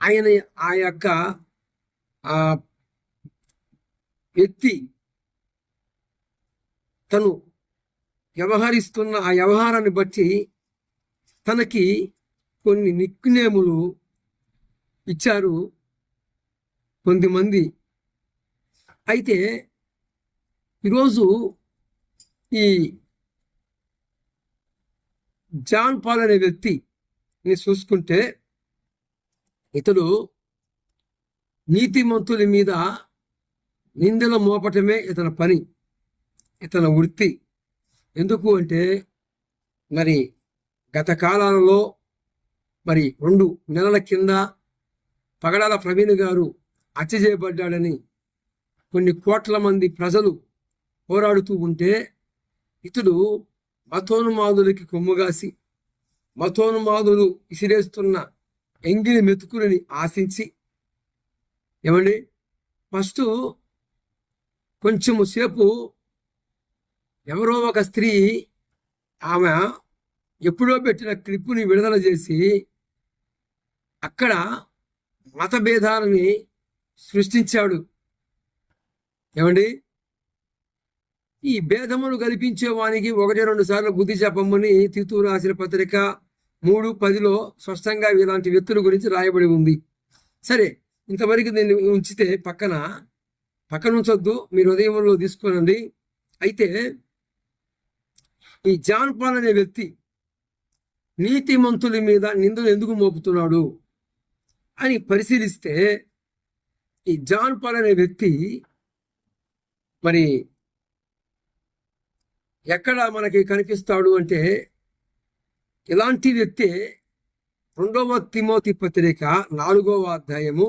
ఆయన ఆ యొక్క ఆ వ్యక్తి తను వ్యవహరిస్తున్న ఆ వ్యవహారాన్ని బట్టి తనకి కొన్ని నిక్నేములు ఇచ్చారు కొంతమంది. అయితే ఈరోజు ఈ జాన్ పాల్ అనే వ్యక్తిని చూసుకుంటే ఇతడు నీతిమంతుల మీద నిందల మోపటమే ఇతని పని ఇతని వృత్తి. ఎందుకు అంటే మరి గత కాలాలలో మరి రెండు నెలల కింద పగడాల ప్రవీణ్ గారు హత్య చేయబడ్డాడని కొన్ని కోట్ల మంది ప్రజలు పోరాడుతూ ఉంటే ఇతడు మతోన్మాదులకి కొమ్ముగాసి మతోన్మాదులు ఇసిరేస్తున్న ఎంగిలి మెతుకులని ఆశించి ఏమండి? ఫస్ట్ కొంచెము సేపు ఎవరో ఒక స్త్రీ ఆమె ఎప్పుడో పెట్టిన క్లిప్పుని విడుదల చేసి అక్కడ మతభేదాలని సృష్టించాడు. ఏమండి? ఈ భేదమును కల్పించే వానికి ఒకటి రెండు సార్లు బుద్ధి చెప్పమ్మని తిత్తూరు రాసిన పత్రిక మూడు పదిలో స్పష్టంగా ఇలాంటి వ్యక్తుల గురించి రాయబడి ఉంది. సరే ఇంతవరకు దీన్ని ఉంచితే పక్కన పక్కన ఉంచొద్దు మీరు హృదయంలో తీసుకోనండి అయితే ఈ జాన్ పాల్ అనే వ్యక్తి నీతిమంతుల మీద నిందలు ఎందుకు మోపుతున్నాడు అని పరిశీలిస్తే ఈ జాన్ పాల్ అనే వ్యక్తి మరి ఎక్కడ మనకి కనిపిస్తాడు అంటే ఇలాంటి వ్యక్తి రెండవ తిమోతి పత్రిక నాలుగవ అధ్యాయము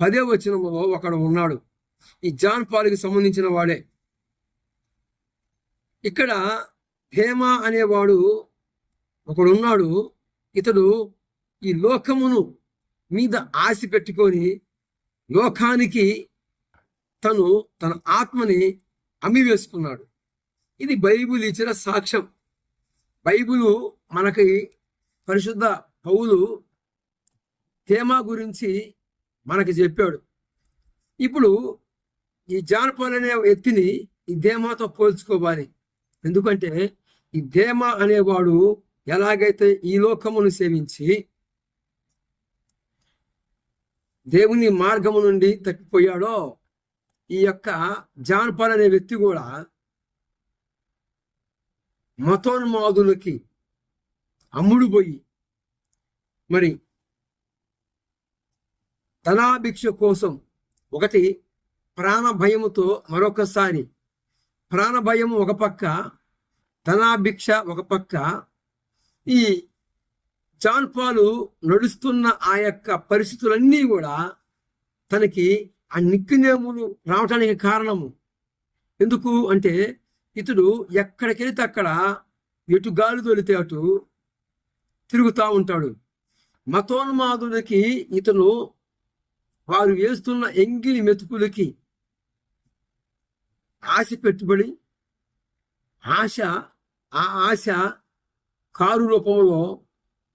పదే వచనములో ఒకడు ఉన్నాడు. ఈ జాన్ పాల్కి సంబంధించిన వాడే. ఇక్కడ హేమ అనేవాడు ఒకడున్నాడు. ఇతడు ఈ లోకమును మీద ఆశ పెట్టుకొని లోకానికి తను తన ఆత్మని అమ్మివేసుకున్నాడు ఇది బైబుల్ ఇచ్చిన సాక్ష్యం. బైబులు మనకి పరిశుద్ధ పౌలు తేమా గురించి మనకి చెప్పాడు. ఇప్పుడు ఈ జానపాల్ అనే వ్యక్తిని ఈ ధేమాతో పోల్చుకోవాలి. ఎందుకంటే ఈ ధేమ అనేవాడు ఎలాగైతే ఈ లోకమును సేవించి దేవుని మార్గము నుండి తప్పిపోయాడో ఈ యొక్క జాన్పాల్ అనే వ్యక్తి కూడా మతోన్మాదులకి అమ్ముడు పోయి మరి ధనాభిక్ష కోసం ఒకటి ప్రాణ భయముతో మరొకసారి ప్రాణ భయం ఒక పక్క ధనాభిక్ష ఒక పక్క ఈ జాన్ పాలు నడుస్తున్న ఆ యొక్క పరిస్థితులన్నీ కూడా తనకి ఆ నిక్కునేములు రావటానికి కారణము. ఎందుకు అంటే ఇతడు ఎక్కడికి వెళితే అక్కడ ఎటు గాలి తొలితే అటు తిరుగుతూ ఉంటాడు. మతోన్మాదులకి ఇతను వారు వేస్తున్న ఎంగిలి మెతుకులకి ఆశ పెట్టుబడి ఆశ ఆ ఆశ కారు రూపంలో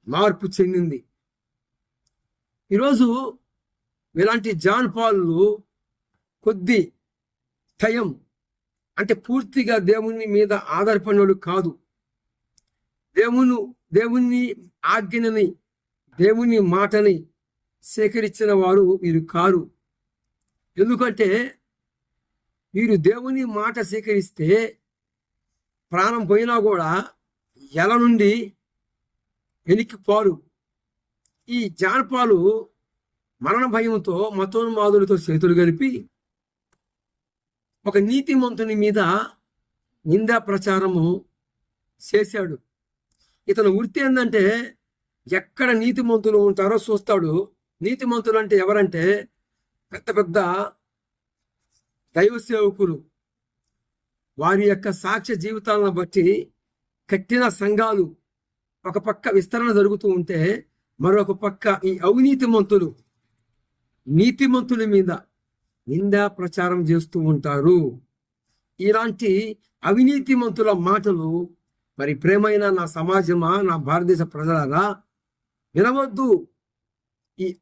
మార్పు చెందింది. ఈరోజు ఇలాంటి జాన్ పాలు కొద్ది టయం అంటే పూర్తిగా దేవుని మీద ఆధారపడినోళ్ళు కాదు. దేవును దేవుని ఆజ్ఞని దేవుని మాటని సేకరించిన వారు మీరు కారు. ఎందుకంటే మీరు దేవుని మాట సేకరిస్తే ప్రాణం పోయినా కూడా ఎల నుండి వెనిక్కిపోరు ఈ జానపాలు మరణ భయంతో మతోన్మాదులతో చేతులు కలిపి ఒక నీతిమంతుని మీద నిందా ప్రచారము చేశాడు. ఇతను వృత్తి ఏంటంటే ఎక్కడ నీతిమంతులు ఉంటారో చూస్తాడు. నీతిమంతులు అంటే ఎవరంటే పెద్ద పెద్ద దైవ సేవకులు. వారి యొక్క సాక్ష్య జీవితాలను బట్టి కట్టిన సంఘాలు. ఒక పక్క విస్తరణ జరుగుతూ ఉంటే మరొక పక్క ఈ అవినీతిమంతులు నీతిమంతుల మీద నిందా ప్రచారం చేస్తూ ఉంటారు. ఇలాంటి అవినీతిమంతుల మాటలు మరి ప్రేమైన నా సమాజమా నా భారతదేశ ప్రజలరా? వినవద్దు. ఈ